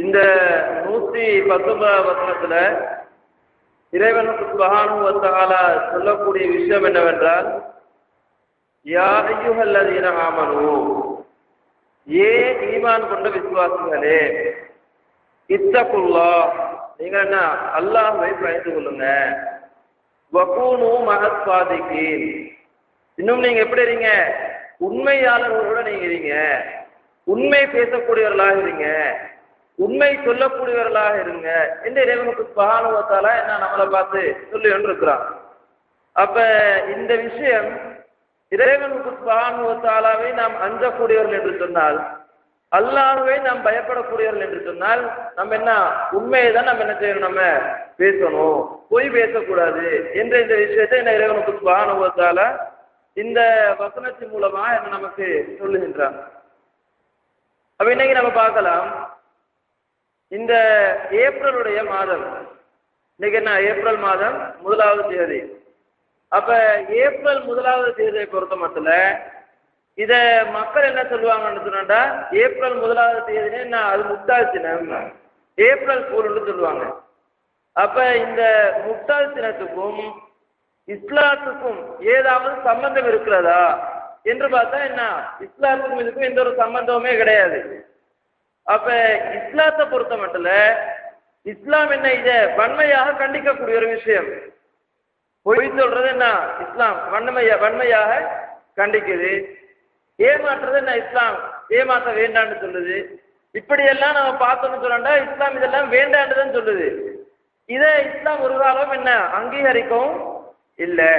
இந்த நூத்தி பத்தொன்பதாம் வசனத்துல இறைவனுக்கு சுபகானுவத்தாலா சொல்லக்கூடிய விஷயம் என்னவென்றால் யா ஐயுகல்லதீன ஆமனு ஏ ஈமான் கொண்ட விசுவாசிகளே இத்தகுல்லா நீங்க என்ன அல்லாஹ்வை பயந்து கொள்ளுங்க. வகூனு மகத்வாதிக்கு இன்னும் நீங்க எப்படி இருங்க உண்மையாளர்களோட நீங்க இருங்க உண்மை பேசக்கூடியவர்களாக இருங்க உண்மை சொல்லக்கூடியவர்களாக இருங்க. என்று இறைவனுக்கு பகானுவத்தால என்ன நம்மளை பார்த்து சொல்லி இருக்கிறான் அப்ப இந்த விஷயம் இறைவனுக்கு சுபானுவத்தாலாவை நாம் அஞ்சக்கூடியவர்கள் என்று சொன்னால் அல்லாஹ்வை நாம் பயப்படக்கூடியவர்கள் என்று சொன்னால் நம்ம என்ன உண்மையை தான் நம்ம என்ன செய்யணும்? நம்ம பேசணும். பொய் பேசக்கூடாது என்ற இந்த விஷயத்தை என்ன இறைவனுக்கு பகானுவத்தால இந்த வசனத்தின் மூலமா என்ன நமக்கு சொல்லுகின்றான். அப்ப இன்னைக்கு நம்ம பார்க்கலாம் இந்த ஏப்ரலுடைய மாதம். இன்னைக்கு என்ன? ஏப்ரல் மாதம் முதலாவது தேதி. அப்ப ஏப்ரல் முதலாவது தேதியை பொறுத்த மட்டும் இத மக்கள் என்ன சொல்லுவாங்கன்னு சொன்னா ஏப்ரல் முதலாவது தேதி என்ன? அது முட்டாள் தினம். ஏப்ரல் ஃபூல்னு சொல்லுவாங்க. அப்ப இந்த முட்டாள் தினத்துக்கும் இஸ்லாத்துக்கும் ஏதாவது சம்பந்தம் இருக்கிறதா? என்று பார்த்தா என்ன? இஸ்லாத்துக்கும் இதுக்கும் எந்த ஒரு சம்பந்தமுமே கிடையாது. அப்ப இஸ்லாத்தை பொறுத்த மட்டும் இஸ்லாம் என்ன இத வன்மையாக கண்டிக்கக்கூடிய ஒரு விஷயம். பொய் சொல்றது என்ன? இஸ்லாம் வன்மையா வன்மையாக கண்டிக்குது. ஏமாற்றுறது என்ன இஸ்லாம்? ஏமாற்ற வேண்டான்னு சொல்லுது. இப்படியெல்லாம் நம்ம பார்த்தோம்னு சொல்லண்டா இஸ்லாம் இதெல்லாம் வேண்டாண்டுதான் சொல்லுது. இதை இஸ்லாம் ஒரு காலம் என்ன? அங்கீகரிக்கவும் இல்லை.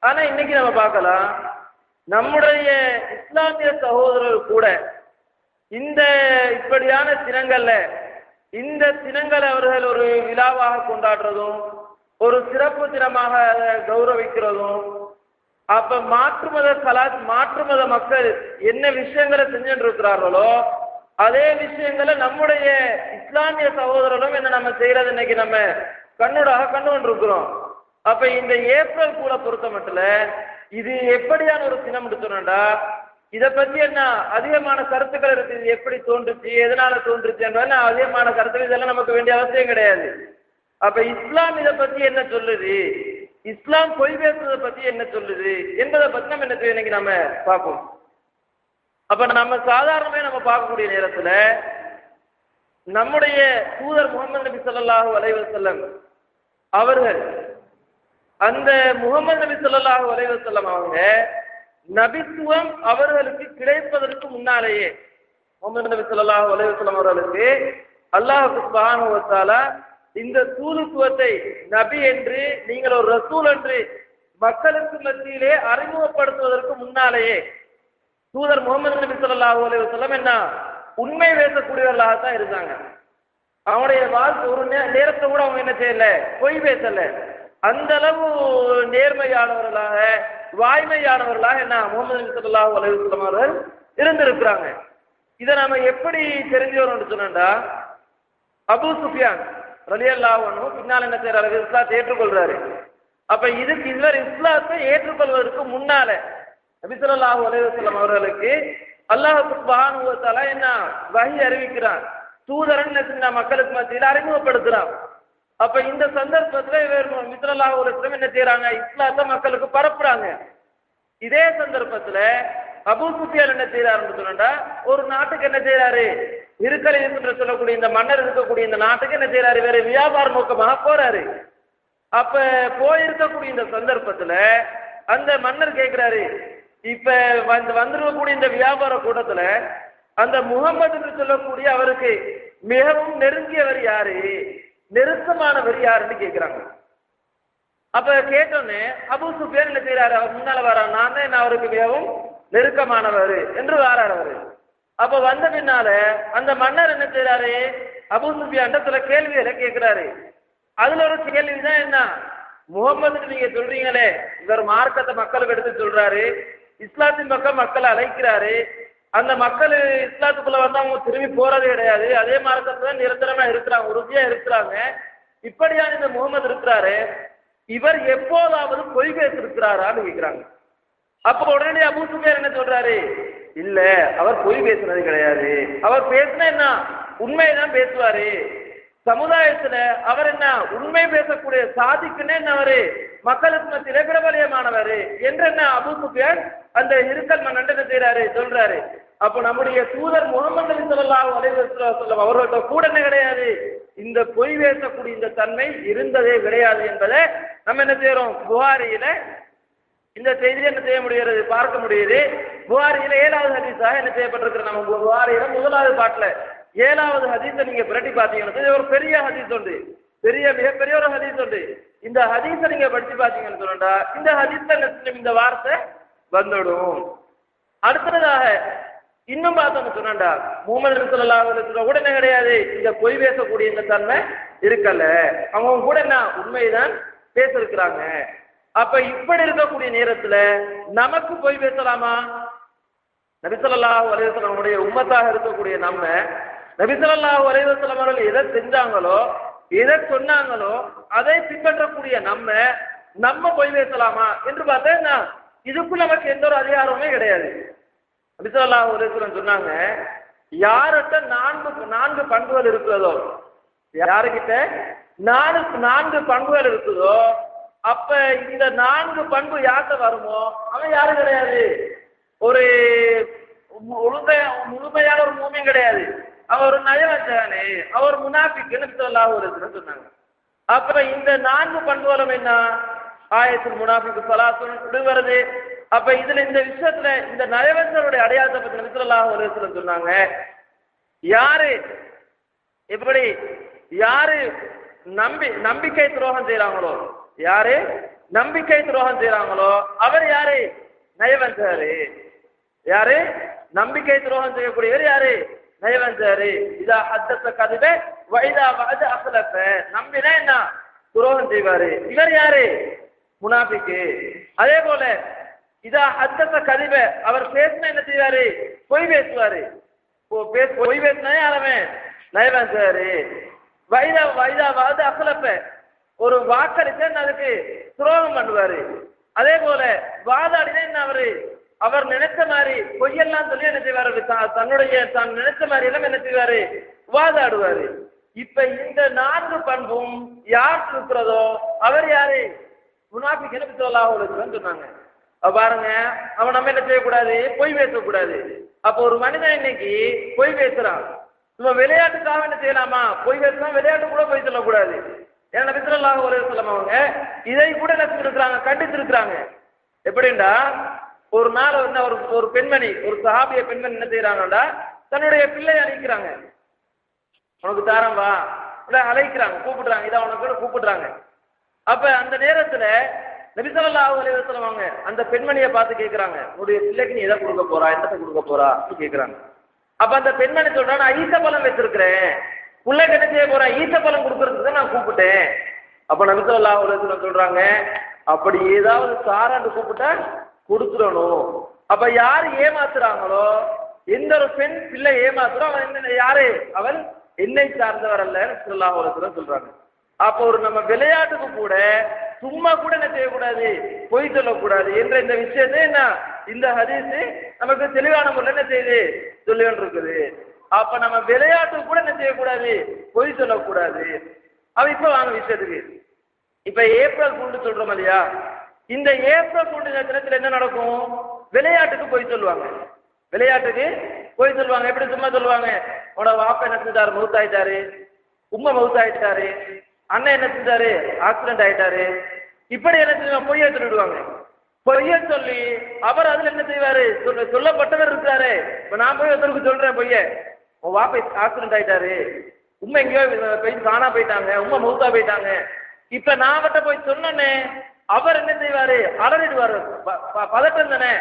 ஆனா இன்னைக்கு நம்ம பார்க்கலாம். நம்முடைய இஸ்லாமிய சகோதரர் கூட இந்த இப்படியான தினங்கள்ல இந்த தினங்கள் அவர்கள் ஒரு விழாவாக கொண்டாடுறதும் ஒரு சிறப்பு தினமாக அதை கௌரவிக்கிறதும் அப்ப மாற்று மத கலா மாற்று மத மக்கள் என்ன விஷயங்களை செஞ்சுட்டு இருக்கிறார்களோ அதே விஷயங்களை நம்முடைய இஸ்லாமிய சகோதரர்களும் என்ன நம்ம செய்யறது இன்னைக்கு நம்ம கண்ணூடாக கண்டு கொண்டிருக்கிறோம் அப்ப இந்த ஏப்ரல் கூட பொறுத்த மட்டும் இது எப்படியான ஒரு தினம் சொன்னா இத பத்தி என்ன அதிகமான கருத்துக்கள் இருக்கு? இது எப்படி தோன்றுச்சு? எதனால தோன்றுச்சு? என்பது அதிகமான கருத்துக்கள்? இதெல்லாம் நமக்கு வேண்டிய அவசியம் கிடையாது. அப்ப இஸ்லாம் இதை பத்தி என்ன சொல்லுது? இஸ்லாம் பொய் பேசுறதை பத்தி என்ன சொல்லுது? என்பதை பத்தி நம்ம என்ன செய்யும் இன்னைக்கு நம்ம பார்ப்போம். அப்ப நம்ம சாதாரணமே நம்ம பார்க்கக்கூடிய நேரத்துல நம்முடைய தூதர் முகமது நபி சொல்லாஹு வலைவசல்லம் அவர்கள் அந்த முகமது நபி சொல்லாஹு வலைவசல்லம் அவங்க நபித்துவம் அவர்களுக்கு கிடைப்பதற்கு முன்னாலேயே. முகமது நபி ஸல்லல்லாஹு அலைஹி அவர்களுக்கு அல்லாஹ் சுப்ஹானஹு இந்த தூதுத்துவத்தை நபி என்று நீங்கள் ஒரு ரசூல் என்று மக்களுக்கு மத்தியிலே அறிமுகப்படுத்துவதற்கு முன்னாலேயே தூதர் முகமது நபி ஸல்லல்லாஹு அலைஹி என்ன உண்மை பேசக்கூடியவர்களாக தான் இருந்தாங்க. அவனுடைய வாழ்க்கை ஒரு நேரத்தை கூட அவங்க என்ன செய்யல பொய் பேசல. அந்த அளவு நேர்மையானவர்களாக வாய்மையானவர்களாக என்ன? முகமது நிசல்லா ஸல்லல்லாஹு அவர்கள் இருந்திருக்கிறாங்க. இதை நாம எப்படி தெரிஞ்சு வரோம்னு சொன்னா அபு சுஃபியான் ரலியல்லாஹு அன்ஹு பின்னால் என்ன செய்யறாரு இஸ்லாத்தை ஏற்றுக்கொள்றாரு. அப்ப இதுக்கு இவர் இஸ்லாத்தை ஏற்றுக்கொள்வதற்கு முன்னால நபி ஸல்லல்லாஹு அவர்களுக்கு அல்லாஹ் சுப்ஹானஹு என்ன வகி அறிவிக்கிறான்? தூதரன் என்ன மக்களுக்கு மத்தியில் அறிமுகப்படுத்துறான். அப்ப இந்த சந்தர்ப்பத்துல இவர் நபி ஒரு என்ன செய்யறாங்க இஸ்லாத்தை மக்களுக்கு பரப்புறாங்க. இதே சந்தர்ப்பத்துல அபு சுஃபியான் என்ன செய்யறாருன்னு சொன்னா ஒரு நாட்டுக்கு என்ன செய்யறாரு இருக்கலை என்று சொல்லக்கூடிய இந்த மன்னர் இருக்கக்கூடிய இந்த நாட்டுக்கு என்ன செய்யறாரு வேற வியாபார நோக்கமாக போறாரு. அப்ப போயிருக்கக்கூடிய இந்த சந்தர்ப்பத்துல அந்த மன்னர் கேட்கிறாரு இப்ப வந்து வந்துருக்கக்கூடிய இந்த வியாபார கூட்டத்துல அந்த முகமது என்று சொல்லக்கூடிய அவருக்கு மிகவும் நெருங்கியவர் யாரு? நெருக்கமானவர் யாருன்னு கேக்குறாங்க. அப்ப கேட்டோன்னே அபு சுஃபியான் என்ன செய்யறாரு அவர் முன்னால வர நான் தான் என்ன அவருக்கு மிகவும் நெருக்கமானவர் என்று வாரார் அவரு. அப்ப வந்த பின்னால அந்த மன்னர் என்ன செய்யறாரு அபு சுஃபியான் சில கேள்விகளை கேட்கிறாரு அதுல ஒரு கேள்விதான் என்ன? முகமது நீங்க சொல்றீங்களே இவர் மார்க்கத்தை மக்களுக்கு எடுத்து சொல்றாரு இஸ்லாத்தின் பக்கம் மக்களை அழைக்கிறாரு அந்த மக்கள் இஸ்லாத்துக்குள்ள வந்து அவங்க திரும்பி போறது கிடையாது. அதே மார்க்கத்துல நிரந்தரமா இருக்கிறாங்க உறுதியா இருக்கிறாங்க. இப்படியான இந்த முகமது இருக்கிறாரு. இவர் எப்போதாவது பொய் பேசிருக்கிறாரான்னு கேட்கிறாங்க அப்ப உடனே அபு சுஃபியான் என்ன சொல்றாரு? இல்ல அவர் பொய் பேசுனது கிடையாது. அவர் பேசினா என்ன? உண்மையைதான் பேசுவாரு. சமுதாயத்துல அவர் என்ன உண்மை பேசக்கூடிய சாதிக்குன்னு என்ன அவரு? மக்களுக்கு மத்தியில பிரபலியமானவர் என்று என்ன அபு சுஃபியான் அந்த இருக்கல் மன்னன் செய்யறாரு சொல்றாரு. அப்போ நம்முடைய தூதர் முகமது அலி ஸல்லல்லாஹு அலைஹி அவர்களோட அவர்கள்ட்ட கூட என்ன கிடையாது? இந்த பொய் பேசக்கூடிய இந்த தன்மை இருந்ததே கிடையாது என்பதை நம்ம என்ன செய்யறோம்? புகாரியில இந்த செய்தி என்ன செய்ய முடிகிறது? பார்க்க முடியுது. புகாரியில ஏழாவது ஹதீஸாக என்ன செய்யப்பட்டிருக்கிற நம்ம புகாரியில முதலாவது பாட்டுல ஏழாவது ஹதீஸை நீங்க புரட்டி பாத்தீங்கன்னா ஒரு பெரிய ஹதீஸ் உண்டு. பெரிய மிகப்பெரிய ஒரு ஹதீஸ் உண்டு. இந்த ஹதீஸை நீங்க படிச்சு பாத்தீங்கன்னு சொன்னா இந்த ஹதீஸ்ல இந்த வார்த்தை வந்துடும். அடுத்ததாக இன்னும் பார்த்தோம்னு சொன்னாண்டா முகமது சொல்லலாம் உடனே கிடையாது? இந்த பொய் பேசக்கூடிய இந்த தன்மை இருக்கல. அவங்க கூட என்ன? உண்மைதான் பேசிருக்கிறாங்க அப்ப இப்படி இருக்கக்கூடிய நேரத்துல நமக்கு பொய் பேசலாமா? நபிசல்லா ஸல்லல்லாஹு உம்மத்தாக இருக்கக்கூடிய நம்ம நபிசல்லா வரைவசலம் அவர்கள் எதை செஞ்சாங்களோ எதை சொன்னாங்களோ அதை பின்பற்றக்கூடிய நம்ம நம்ம பொய் பேசலாமா என்று பார்த்தா என்ன இதுக்கு நமக்கு எந்த ஒரு அதிகாரமுமே கிடையாது. நபிசல்லா வரைவசலம் சொன்னாங்க யார்கிட்ட நான்கு நான்கு பண்புகள் இருக்கிறதோ யாருக்கிட்ட நான்கு நான்கு பண்புகள் இருக்குதோ அப்ப இந்த நான்கு பண்பு யார்கிட்ட வருமோ அவன் யாரும் கிடையாது. ஒரு முழுமையான ஒரு மூமியும் கிடையாது. அவர் ஒரு நயவஞ்சகனே அவர் முனாஃபிக்குன்னு சொல்லலாம் ஒரு சொன்னாங்க. அப்புறம் இந்த நான்கு பண்புகளும் என்ன? ஆயத்தில் முனாஃபிக்கு சலாத்துன்னு வருது. அப்ப இதுல இந்த விஷயத்துல இந்த நயவஞ்சருடைய அடையாளத்தை பத்தி நபிசல்லாஹ் ஒரு சொன்னாங்க. யாரு? எப்படி? யாரு நம்பி நம்பிக்கை துரோகம் செய்யறாங்களோ யாரு? நம்பிக்கை துரோகம் செய்யறாங்களோ அவர் யாரு? நயவஞ்சகரு. யாரு? நம்பிக்கை துரோகம் செய்யக்கூடியவர் யாரு? நயவஞ்சகரு இதா ஹத்தத்த கதுவே வைதா வாது அசலப்ப நம்பினா என்ன? துரோகம் செய்வாரு. இவர் யாரு? முனாபிக்கு அதே போல இதா ஹத்தத்த கதிப அவர் பேசினா என்ன செய்வாரு? பொய் பேசுவாரு. பொ- பேச- பொய் பேசினா யாரவன் வைதா வைதா வாது அசலப்ப ஒரு வாக்களிச்சா என்ன அதுக்கு துரோகம் பண்ணுவாரு. அதே போல வாதாடினா என்ன அவரு? அவர் நினைச்ச மாதிரி பொய்யெல்லாம் சொல்லி என்ன செய்வாரு? தன்னுடைய தான் நினைச்ச மாதிரி எல்லாம் என்ன செய்வாரு? வாதாடுவாரு. இப்ப இந்த நான்கு பண்பும் யார் இருக்கிறதோ அவர் யாரு? முனாஃபிக் என்ன சொல்லலாம் சொன்னாங்க. பாருங்க. அவன் நம்ம என்ன செய்யக்கூடாது? பொய் பேசக்கூடாது. அப்போ ஒரு மனிதன் இன்னைக்கு பொய் பேசுறான். சும்மா விளையாட்டுக்காக என்ன செய்யலாமா? பொய் பேசலாம் விளையாட்டு கூட பொய் சொல்லக்கூடாது. ஏன்னா நபிசல்லாஹு அலைஹி வஸல்லம் அவங்க இதை கூட என்ன செஞ்சிருக்கிறாங்க? கண்டிச்சிருக்கிறாங்க எப்படின்னா ஒரு நாள் வந்து ஒரு ஒரு பெண்மணி ஒரு சஹாபிய பெண்மணி என்ன செய்யறாங்கடா தன்னுடைய பிள்ளையை அழைக்கிறாங்க. உனக்கு தாரம் வா. அழைக்கிறாங்க கூப்பிடுறாங்க. இதை உனக்கு கூட கூப்பிடுறாங்க. அப்ப அந்த நேரத்துல நபிசல்லா அலைஹி அவங்க அந்த பெண்மணியை பார்த்து கேட்கிறாங்க உன்னுடைய பிள்ளைக்கு நீ எதை கொடுக்க போறா? என்னத்தை கொடுக்க போறா? அப்படின்னு அப்ப அந்த பெண்மணி சொல்றா நான் ஈச பழம் வச்சிருக்கிறேன். பிள்ளை கிட்ட செய்ய போறேன் ஈச பழம் கொடுக்கறதுக்கு நான் கூப்பிட்டேன். அப்ப நபிசல்லா அலைஹி சொல்றாங்க அப்படி ஏதாவது சாராண்டு கூப்பிட்டா கொடுத்துடணும். அப்ப யாரு ஏமாத்துறாங்களோ? எந்த ஒரு பெண் பிள்ளை ஏமாத்துறோ அவன் என்ன யாரு? அவன் என்னை சார்ந்தவர் அல்ல சொல்லலாம் சொல்றாங்க. அப்போ ஒரு நம்ம விளையாட்டுக்கு கூட சும்மா கூட என்ன செய்யக்கூடாது? பொய் சொல்லக்கூடாது. என்ற இந்த விஷயத்தை என்ன? இந்த ஹதீஸ் நமக்கு தெளிவான முறையில் என்ன செய்யுது சொல்லி இருக்குது அப்ப நம்ம விளையாட்டுக்கு கூட என்ன செய்யக்கூடாது? பொய் சொல்லக்கூடாது. அவ இப்ப வாங்க விஷயத்துக்கு. இப்ப ஏப்ரல் பூண்டு சொல்றோம் இல்லையா? இந்த ஏப்ரல் பூண்டு தினத்துல என்ன நடக்கும்? விளையாட்டுக்கு போய் சொல்லுவாங்க. விளையாட்டுக்கு போய் சொல்லுவாங்க. எப்படி சும்மா சொல்லுவாங்க? உனோட வாப்பா என்ன செஞ்சாரு? மவுத் ஆயிட்டாரு உம்மை மவுத் ஆயிட்டாரு அண்ணன் என்ன செஞ்சாரு? ஆக்சிடென்ட் ஆயிட்டாரு. இப்படி என்ன செய்வாங்க? பொய்யை சொல்லிடுவாங்க. பொய்ய சொல்லி அவர் அதுல என்ன செய்வாரு? சொல்ல சொல்லப்பட்டவர் இருக்காரு. இப்ப நான் போய் ஒருத்தருக்கு சொல்றேன் பொய்ய. உன் வாப்பை ஆக்சிடென்ட் ஆயிட்டாரு. உண்மை எங்கேயோ போய் காணா போயிட்டாங்க. உண்மை மவுத்தா போயிட்டாங்க. இப்ப நான் அவர்கிட்ட போய் சொன்னேன்னு அவர் என்ன செய்வாரு? அலறிடுவாரு ப- ப- பதட்டம் தானே?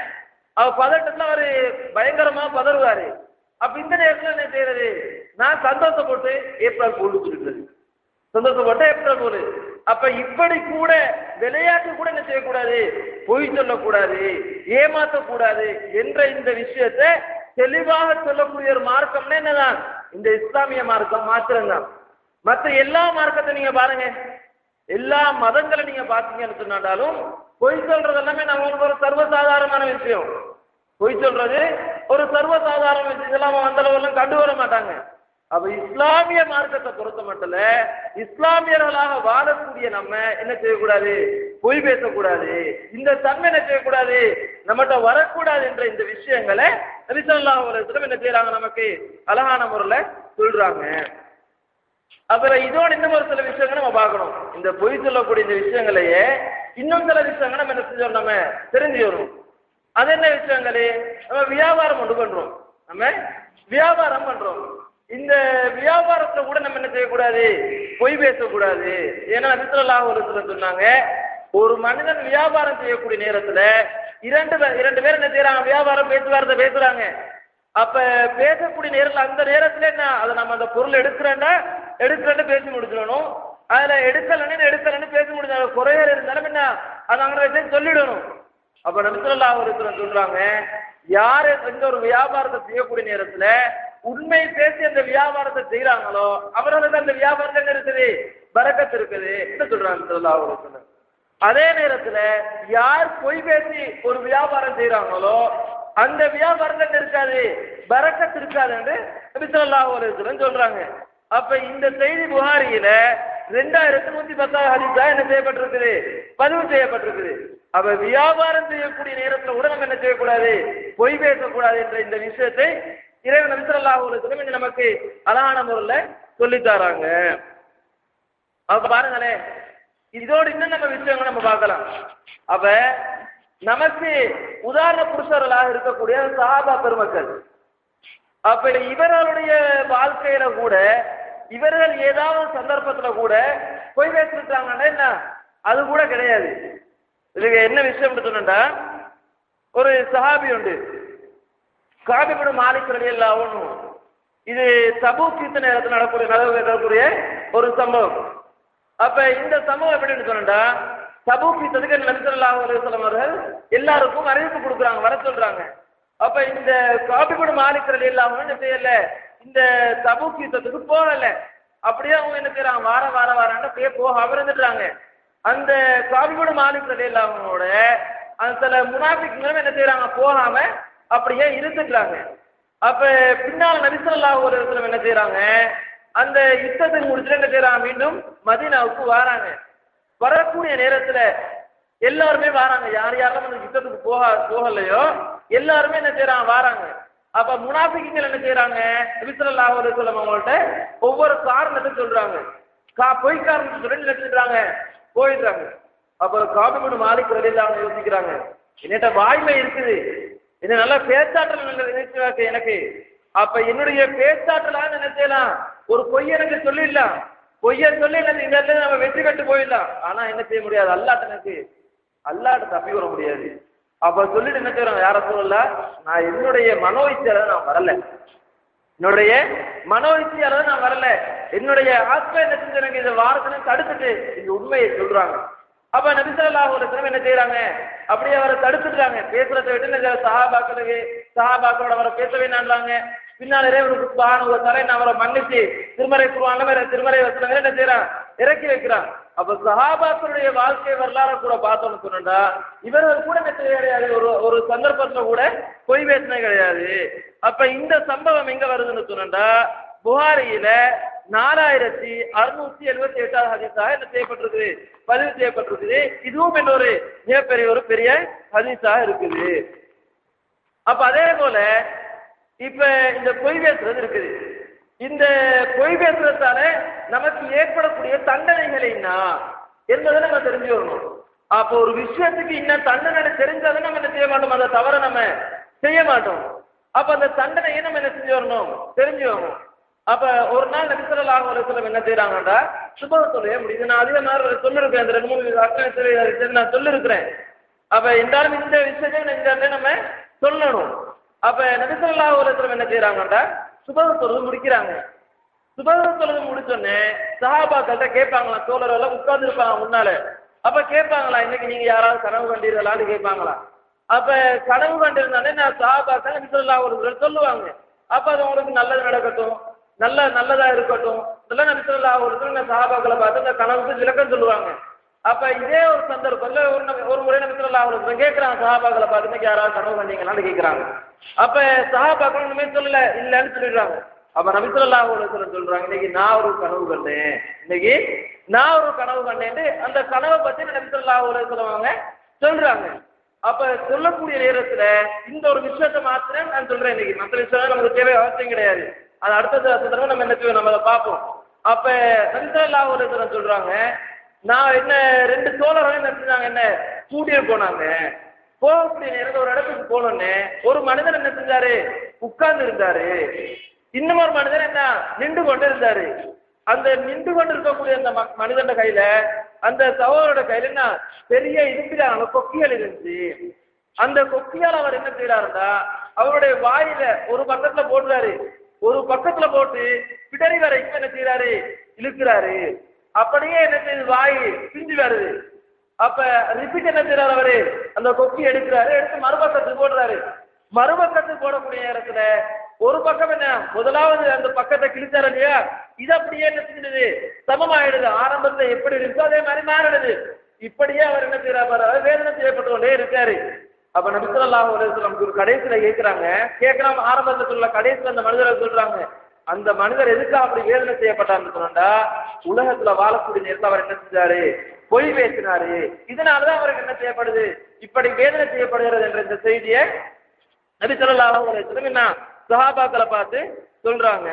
அவர் பதட்டத்துல அவரு பயங்கரமா பதறுவாரு. அப்ப இந்த நேரத்துல என்ன செய்யறது? நான் சந்தோஷப்பட்டு ஏப்ரல் போல் சொல்லிடுறது சந்தோஷப்பட்ட ஏப்ரல் போல் அப்ப இப்படி கூட விளையாட்டு கூட என்ன செய்யக்கூடாது? பொய் சொல்லக்கூடாது. ஏமாற்றக்கூடாது என்ற இந்த விஷயத்தை தெளிவாக சொல்லக்கூடிய ஒரு மார்க்கம்னா என்னதான்? இந்த இஸ்லாமிய மார்க்கம் மாத்திரம்தான். மற்ற எல்லா மார்க்கத்தை நீங்க பாருங்க. எல்லா மதங்களை நீங்க பாத்தீங்கன்னு சொன்னாலும் பொய் சொல்றது எல்லாமே நம்மளுக்கு ஒரு சர்வசாதாரணமான விஷயம். பொய் சொல்றது ஒரு சர்வசாதாரண விஷயம். இதெல்லாம் அந்த அளவுலாம் கண்டு வர மாட்டாங்க. அப்ப இஸ்லாமிய மார்க்கத்தை பொறுத்த மட்டும் இஸ்லாமியர்களாக வாழக்கூடிய நம்ம என்ன செய்யக்கூடாது? பொய் பேசக்கூடாது. இந்த தன்மை என்ன செய்யக்கூடாது? நம்மகிட்ட வரக்கூடாது என்ற இந்த விஷயங்களை நபிசல்லாஹ் என்ன செய்யறாங்க? நமக்கு அழகான முறையில சொல்றாங்க. அப்புறம் இதோட இன்னும் ஒரு சில விஷயங்களை நம்ம பார்க்கணும். இந்த பொய் சொல்லக்கூடிய இந்த விஷயங்களையே இன்னும் சில விஷயங்கள் நம்ம என்ன செஞ்சோம்? நம்ம தெரிஞ்சு வரும். அது என்ன விஷயங்களே? நம்ம வியாபாரம் ஒன்று பண்றோம். நம்ம வியாபாரம் பண்றோம். இந்த வியாபாரத்தை கூட நம்ம என்ன செய்யக்கூடாது? பொய் பேசக்கூடாது. ஏன்னா நபிசல்லாஹ் ஒரு சில சொன்னாங்க ஒரு மனிதன் வியாபாரம் செய்யக்கூடிய நேரத்துல இரண்டு பேர் இரண்டு பேர் என்ன செய்யறாங்க வியாபாரம் பேச்சுவார்த்தை பேசுறாங்க. அப்ப பேசக்கூடிய நேரத்துல அந்த நேரத்துல என்ன? அதை நம்ம அந்த பொருள் எடுக்கிறேன்னா எடுக்கலன்னு பேசி முடிச்சிடணும். அதுல எடுக்கலன்னு எடுக்கலன்னு பேசி முடிஞ்சாலும் குறையர் இருந்தாலும் என்ன? அது அங்கே வச்சு சொல்லிடணும். அப்ப நபிசுல்லா ஒரு சொல்றாங்க யார் எந்த ஒரு வியாபாரத்தை செய்யக்கூடிய நேரத்துல உண்மை பேசி அந்த வியாபாரத்தை செய்யறாங்களோ அவர்களுக்கு அந்த வியாபாரத்தை என்ன இருக்குது? பறக்கத்து இருக்குது என்ன சொல்றாங்க சொல்லா ஒரு அதே நேரத்துல யார் பொய் பேசி ஒரு வியாபாரம் செய்யறாங்களோ அந்த வியாபாரத்தை இருக்காது? பறக்கத்து இருக்காது என்று நபிசல்லாஹு அலைஹி சொல்றாங்க. அப்ப இந்த செய்தி புகாரியில ரெண்டாயிரத்தி நூத்தி பத்தாவது ஹதீஸா என்ன செய்யப்பட்டிருக்குது? பதிவு செய்யப்பட்டிருக்குது. அப்ப வியாபாரம் செய்யக்கூடிய நேரத்துல கூட நம்ம என்ன செய்யக்கூடாது? பொய் பேசக்கூடாது என்ற இந்த விஷயத்தை இறைவன் நபிசல்லாஹு நமக்கு அழகான முறையில சொல்லித்தாராங்க அப்ப பாருங்களேன் இதோடு இன்னும் நம்ம விஷயங்கள் நம்ம பார்க்கலாம். அப்ப நமக்கு உதாரண புருஷர்களாக இருக்கக்கூடிய சாபா பெருமக்கள். அப்ப இவர்களுடைய வாழ்க்கையில கூட இவர்கள் ஏதாவது சந்தர்ப்பத்துல கூட பொய் பேசிருக்காங்கன்னா என்ன? அது கூட கிடையாது. இதுக்கு என்ன விஷயம் சொன்னா ஒரு சஹாபி உண்டு. காபிபுடு மாலிக் ரலி எல்லாம் இது தபு கீர்த்த நேரத்தில் நடக்கூடிய நடக்கக்கூடிய ஒரு சம்பவம். அப்ப இந்த சம்பவம் எப்படின்னு சொன்னா தபூக் யுத்தத்துக்கு நபிசல்லாஹு அலுவலம் அவர்கள் எல்லாருக்கும் அறிவிப்பு கொடுக்குறாங்க வர சொல்றாங்க. அப்ப இந்த காபிபுடு மாலிக்கர்கள் இல்லாம என்ன செய்யல? இந்த தபூக் யுத்தத்துக்கு போகல. அப்படியே அவங்க என்ன செய்யறாங்க வார வார வாரான்னு அப்படியே போக இருந்துட்டாங்க. அந்த காபிபடு மாலிக்கர்கள் அவங்களோட அந்த சில முனாபிக்குங்களும் என்ன செய்யறாங்க போகாம அப்படியே இருந்துட்டாங்க. அப்ப பின்னால் நரிசல்லா ஒரு இடத்துல என்ன செய்யறாங்க அந்த யுத்தத்தை முடிச்சுட்டு என்ன செய்யறாங்க மீண்டும் மதீனாவுக்கு வராங்க. வரக்கூடிய நேரத்துல எல்லாருமே வராங்க. யார் யாரெல்லாம் அந்த யுத்தத்துக்கு போக போகலையோ எல்லாருமே என்ன செய்யறாங்க வராங்க. அப்ப முனாபிக்குங்கள் என்ன செய்யறாங்க நபிசல்லாஹு அலுவலம் அவங்கள்ட்ட ஒவ்வொரு காரணத்தை சொல்றாங்க. கா பொய் காரணத்தை சொல்லி என்ன போயிடுறாங்க. அப்ப காபிமனு மாலிக் ரலில் அவங்க யோசிக்கிறாங்க. என்னட்ட வாய்மை இருக்குது. இது நல்ல பேச்சாற்றல் நினைச்சு எனக்கு. அப்ப என்னுடைய பேச்சாற்றலான்னு என்ன செய்யலாம்? ஒரு பொய் எனக்கு சொல்லிடலாம். பொய்ய சொல்லி இந்த இடத்துல நம்ம வெற்றி பெற்று போயிடலாம். ஆனா என்ன செய்ய முடியாது? அல்லாட்ட எனக்கு அல்லாட்ட தப்பி வர முடியாது. அப்ப சொல்லிட்டு என்ன செய்யறாங்க? யார சொல்லல? நான் என்னுடைய மனோ இச்சையால நான் வரல. என்னுடைய மனோ இச்சையால நான் வரல. என்னுடைய ஆத்மா என்ன செஞ்சு இந்த வாரத்துல தடுத்துட்டு இந்த உண்மையை சொல்றாங்க. அப்ப நபிசல்லாஹு அலுவலம் என்ன செய்யறாங்க? அப்படியே அவரை தடுத்துட்டாங்க. பேசுறதை விட்டு என்ன சஹாபாக்களுக்கு சஹாபாக்களோட அவரை பேச வேண்டாங்க பின்னால் இறைவனுக்கு சுபான ஒரு தலை அவரை மன்னிச்சு திருமறை குருவான வேற திருமறை வசனங்கள் என்ன செய்யறான்? இறக்கி வைக்கிறான். அப்ப சஹாபாக்களுடைய வாழ்க்கை வரலாறு கூட பார்த்தோம்னு சொன்னா இவர்கள் கூட என்ன கிடையாது ஒரு ஒரு சந்தர்ப்பத்துல கூட பொய் பேசினே கிடையாது. அப்ப இந்த சம்பவம் எங்க வருதுன்னு சொன்னா புகாரியில நாலாயிரத்தி அறுநூத்தி எழுபத்தி எட்டாவது ஹதீஸாக என்ன செய்யப்பட்டிருக்குது? பதிவு செய்யப்பட்டிருக்குது. இதுவும் இன்னொரு மிகப்பெரிய ஒரு பெரிய ஹதீஸாக இருக்குது. அப்ப அதே போல இப்ப இந்த பொய் பேசுறது இருக்குது. இந்த பொய் பேசுறதால நமக்கு ஏற்படக்கூடிய தண்டனைகள் என்பதை நம்ம தெரிஞ்சு வரணும் அப்போ ஒரு விஷயத்துக்கு இன்னும் தண்டனை தெரிஞ்சாலும் நம்ம என்ன செய்ய மாட்டோம்? அந்த தவற நம்ம செய்ய மாட்டோம். அப்ப அந்த தண்டனையை நம்ம என்ன செஞ்சு வரணும் தெரிஞ்சு வரணும் அப்ப ஒரு நாள் நபிசல்லாஹு அலுவலம் என்ன செய்யறாங்கடா சுப சொல்லவே முடியுது நான் அதிக நேரம் சொல்லிருக்கேன். இந்த ரெண்டு மூணு அக்கறை நான் சொல்லிருக்கிறேன். அப்ப என்றாலும் இந்த விஷயத்தை இந்த நம்ம சொல்லணும். அப்ப நபிசல்லாஹு அலுவலம் என்ன செய்யறாங்கடா சுபத தொழுது முடிக்கிறாங்க. சுபத தொழுது முடிச்சோடனே சஹாபாக்கள்கிட்ட கேட்பாங்களா தோழர் எல்லாம் உட்கார்ந்து இருப்பாங்க முன்னால. அப்ப கேட்பாங்களா இன்னைக்கு நீங்க யாராவது கனவு கண்டீர்களான்னு கேட்பாங்களா? அப்ப கனவு கண்டிருந்தாலே நான் சஹாபாக்கள் நபிசல்லாஹு ஒரு சொல்லுவாங்க. அப்ப அது உங்களுக்கு நல்லது நடக்கட்டும் நல்ல நல்லதா இருக்கட்டும். இதெல்லாம் நபி ஒரு நான் சஹாபாக்களை பார்த்து இந்த கனவுக்கு விளக்கம் சொல்லுவாங்க. அப்ப இதே ஒரு சந்தர்ப்பத்துல ஒரு ஒரு முறை நம்ம சொல்லலாம் அலைஹி கேட்கிறாங்க கேட்கறாங்க சஹாபாக்களை பார்த்து இன்னைக்கு யாராவது கனவு கண்டீங்களான்னு கேட்கறாங்க அப்ப சஹாபாக்கள் ஒண்ணுமே சொல்லல இல்லன்னு சொல்லிடுறாங்க. அப்ப நபிசல்லாஹு சொல்ல சொல்றாங்க இன்னைக்கு நான் ஒரு கனவு கண்டேன். இன்னைக்கு நான் ஒரு கனவு கண்டேன் அந்த கனவை பத்தி நபிசல்லாஹு அலைஹி அவங்க சொல்றாங்க. அப்ப சொல்லக்கூடிய நேரத்துல இந்த ஒரு விஷயத்தை மாத்திரம் நான் சொல்றேன் இன்னைக்கு. மற்ற விஷயம் நமக்கு தேவை அவசியம் கிடையாது. அது அடுத்த தடவை நம்ம என்ன செய்வோம்? நம்ம அதை பார்ப்போம். அப்ப நபிசல்லாஹு அலைஹி சொல்றாங்க நான் என்ன ரெண்டு தோழர்கள் என்ன செஞ்சாங்க என்ன? ஸ்டூடியோ போனாங்க. போகக்கூடிய நேரத்தில் ஒரு இடத்துக்கு போனோன்னே ஒரு மனிதன் என்ன செஞ்சாரு? உட்கார்ந்து இருந்தாரு இன்னும் ஒரு மனிதன் என்ன? நின்று கொண்டு இருந்தாரு அந்த நின்று கொண்டு இருக்கக்கூடிய அந்த ம- மனிதன் கையில அந்த சகோதரோட கையில என்ன? பெரிய இருப்பிலான கொக்கிகள் இருந்துச்சு. அந்த கொக்கியால் அவர் என்ன செய்யறாருன்னா அவருடைய வாயில ஒரு பக்கத்துல போடுறாரு. ஒரு பக்கத்துல போட்டு பிடரி வரைக்கும் என்ன செய்யறாரு இழுக்கிறாரு. அப்படியே என்ன வாய் பிஞ்சு வருது. அப்ப ரிப்பீட் என்ன செய்யறாரு அவரு? அந்த கொக்கி எடுக்கிறாரு எடுத்து மறுபக்கத்துக்கு போடுறாரு. மறுபக்கத்துக்கு போடக்கூடிய இடத்துல ஒரு பக்கம் என்ன முதலாவது அந்த பக்கத்தை கிழிச்சாரு இல்லையா? இது அப்படியே என்ன செஞ்சிடுது? சமமாயிடுது. ஆரம்பத்துல எப்படி இருக்கோ அதே மாதிரி மாறிடுது. இப்படியே அவர் என்ன செய்யறாரு அவர் வேதனை செய்யப்பட்டு கொண்டே இருக்காரு. அப்ப நபிசல்லாஹு அலைஹி ஒரு கடைசியில கேட்கிறாங்க கேட்கறாம ஆரம்பத்துல சொல்ல கடைசியில அந்த மனிதரை சொல்றாங்க அந்த மனிதர் எதுக்காக அப்படி வேதனை செய்யப்பட்டார்னு சொன்னா உலகத்துல வாழக்கூடிய நேரத்தில் அவர் என்ன செஞ்சாரு? பொய் பேசினாரு. இதனாலதான் அவருக்கு என்ன செய்யப்படுது? இப்படி வேதனை செய்யப்படுகிறது என்ற இந்த செய்தியை நபி ஸல்லல்லாஹு என்ன சஹாபாக்களை பார்த்து சொல்றாங்க.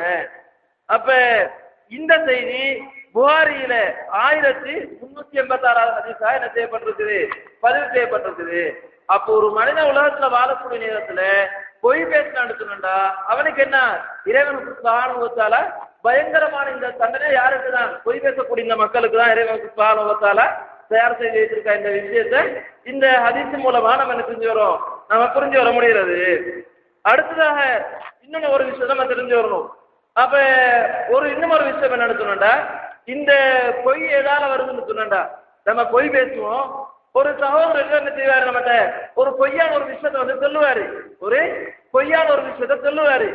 அப்ப இந்த செய்தி புகாரியில ஆயிரத்தி முன்னூத்தி எண்பத்தி ஆறாவது ஹதீஸா என்ன செய்யப்பட்டிருக்குது? பதிவு செய்யப்பட்டிருக்குது. அப்போ ஒரு மனித உலகத்துல வாழக்கூடிய நேரத்துல பொய் பேசினான்னு சொன்னா அவனுக்கு என்ன? இறைவனுக்கு சுபானுவத்தால பயங்கரமான இந்த தண்டனை யாருக்கு தான் பொய் பேசக்கூடிய இந்த மக்களுக்கு தான் இறைவனுக்கு சுபானுவத்தால தயார் செய்து வைத்திருக்க இந்த விஷயத்தை இந்த ஹதீஸ் மூலமா நம்ம என்ன செஞ்சு வரோம் நம்ம புரிஞ்சு வர முடிகிறது. அடுத்ததாக இன்னொன்னு ஒரு விஷயம் நம்ம தெரிஞ்சு வரணும். அப்ப ஒரு இன்னும் ஒரு விஷயம் என்ன சொன்னா இந்த பொய் எதால வருதுன்னு சொன்னா நம்ம பொய் பேசுவோம். ஒரு சகோதரர் என்ன செய்வாரு நம்மகிட்ட? ஒரு பொய்யான ஒரு விஷயத்த வந்து சொல்லுவாரு. ஒரு பொய்யான ஒரு விஷயத்த சொல்லுவாரு.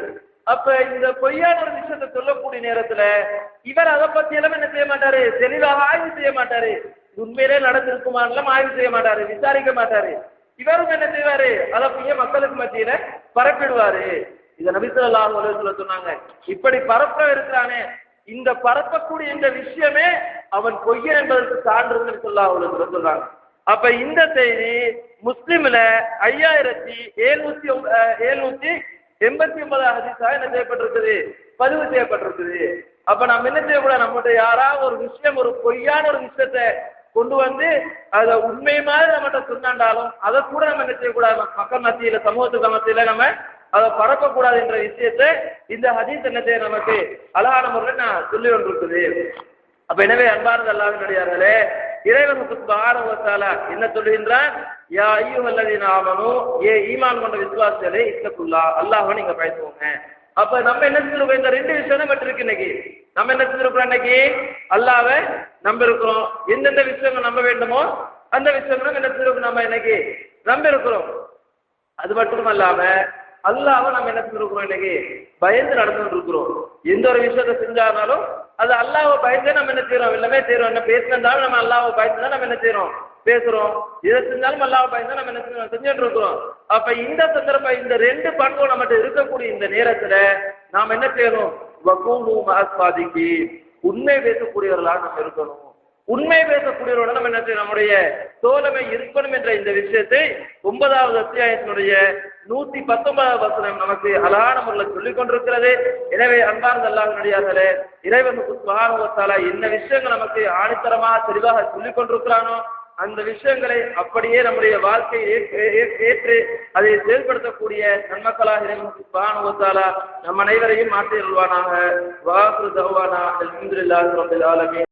அப்ப இந்த பொய்யான ஒரு விஷயத்த சொல்லக்கூடிய நேரத்துல இவர் அதை பத்தி எல்லாம் என்ன செய்ய மாட்டாரு? தெளிவாக ஆய்வு செய்ய மாட்டாரு. உண்மையிலே நடந்திருக்குமான்லாம் ஆய்வு செய்ய மாட்டாரு விசாரிக்க மாட்டாரு. இவரும் என்ன செய்வாரு? அதை பொய்ய மக்களுக்கு மத்தியில பரப்பிடுவாரு. இத நபிசல்லாஹு சொல்ல சொன்னாங்க. இப்படி பரப்ப இருக்கிறானே. இந்த பரப்பக்கூடிய இந்த விஷயமே அவன் பொய்யன் என்பதற்கு சான்றுன்னு சொல்லா அவ்வளவு சொல்றாங்க. அப்ப இந்த செய்தி முஸ்லிம்ல ஐயாயிரத்தி எழுநூத்தி எழுநூத்தி எண்பத்தி ஒன்பதாவது ஹதீஸா என்ன செய்யப்பட்டிருக்குது? பதிவு செய்யப்பட்டிருக்குது. அப்ப நம்ம என்ன செய்யக்கூடாது? நம்மகிட்ட யாராவது ஒரு விஷயம் ஒரு பொய்யான ஒரு விஷயத்தை கொண்டு வந்து அத உண்மை மாதிரி நம்மகிட்ட சொன்னாண்டாலும் அதை கூட நம்ம என்ன செய்யக்கூடாது? மக்கள் மத்தியில சமூகத்துக்கு மத்தியில நம்ம அதை பரப்பக்கூடாது என்ற விஷயத்தை இந்த ஹதீஸ் என்ன செய்ய நமக்கு அழகான முறையில் நான் சொல்லி கொண்டிருக்குது. அப்ப எனவே அன்பானது அல்லாஹினுடையார்களே இறைவனுக்கு சுபஹானஹு என்ன சொல்லுகின்றான் யா ஐயுஹல்லதீன ஆமனோ ஏ ஈமான் கொண்ட விசுவாசிகளே இத்தக்குல்லா அல்லாஹ்வை நீங்க பயத்துவோங்க அப்ப நம்ம என்ன செஞ்சிருக்கோம் இந்த ரெண்டு விஷயம் தான் இருக்கு இன்னைக்கு. நம்ம என்ன செஞ்சிருக்கிறோம் இன்னைக்கு? அல்லாவ நம்ப இருக்கிறோம் எந்தெந்த விஷயங்கள் நம்ப வேண்டுமோ அந்த விஷயங்களும் என்ன செஞ்சிருக்கோம் நம்ம இன்னைக்கு நம்ப இருக்கிறோம் அது மட்டும் இல்லாம அல்லாஹ்வை நம்ம என்ன செஞ்சிருக்கிறோம் இன்னைக்கு? பயந்து நடந்துட்டு இருக்கிறோம். எந்த ஒரு விஷயத்தை செஞ்சாலும் அது அல்லாஹ்வை பயந்து நம்ம என்ன செய்யறோம் எல்லாமே செய்யறோம் என்ன பேசினாலும் நம்ம அல்லாஹ்வை பயந்து தான் நம்ம என்ன செய்யறோம் பேசுறோம். எதை செஞ்சாலும் அல்லாஹ்வை பயந்து நம்ம என்ன செய்யறோம் செஞ்சுட்டு இருக்கிறோம். அப்ப இந்த சந்தர்ப்பம் இந்த ரெண்டு பண்பும் நம்மகிட்ட இருக்கக்கூடிய இந்த நேரத்துல நாம் என்ன செய்யணும்? வகூனு மஹஸ்வாதிக்கு உண்மை பேசக்கூடியவர்களாக நம்ம இருக்கணும். உண்மை பேசக்கூடியவரோட நம்ம என்ன செய்யணும்? நம்முடைய தோழமை இருக்கணும் என்ற இந்த விஷயத்தை ஒன்பதாவது அத்தியாயத்தினுடைய நூத்தி பத்தொன்பதாவது வசனம் நமக்கு அழகான முறையில் சொல்லிக் கொண்டிருக்கிறது. எனவே அன்பார்ந்த அல்லாஹ் இறைவனுக்கு சுகானுவத்தால என்ன விஷயங்கள் நமக்கு ஆணித்தரமாக தெளிவாக சொல்லிக் கொண்டிருக்கிறானோ அந்த விஷயங்களை அப்படியே நம்முடைய வாழ்க்கையை ஏற்று- ஏற்று அதை செயல்படுத்தக்கூடிய நன்மக்களாக இறைவனுக்கு சுகானுவத்தாலா நம் அனைவரையும் மாற்றி அல்வானாக வாக்கு தவானா அல்ஹம்துலில்லாஹி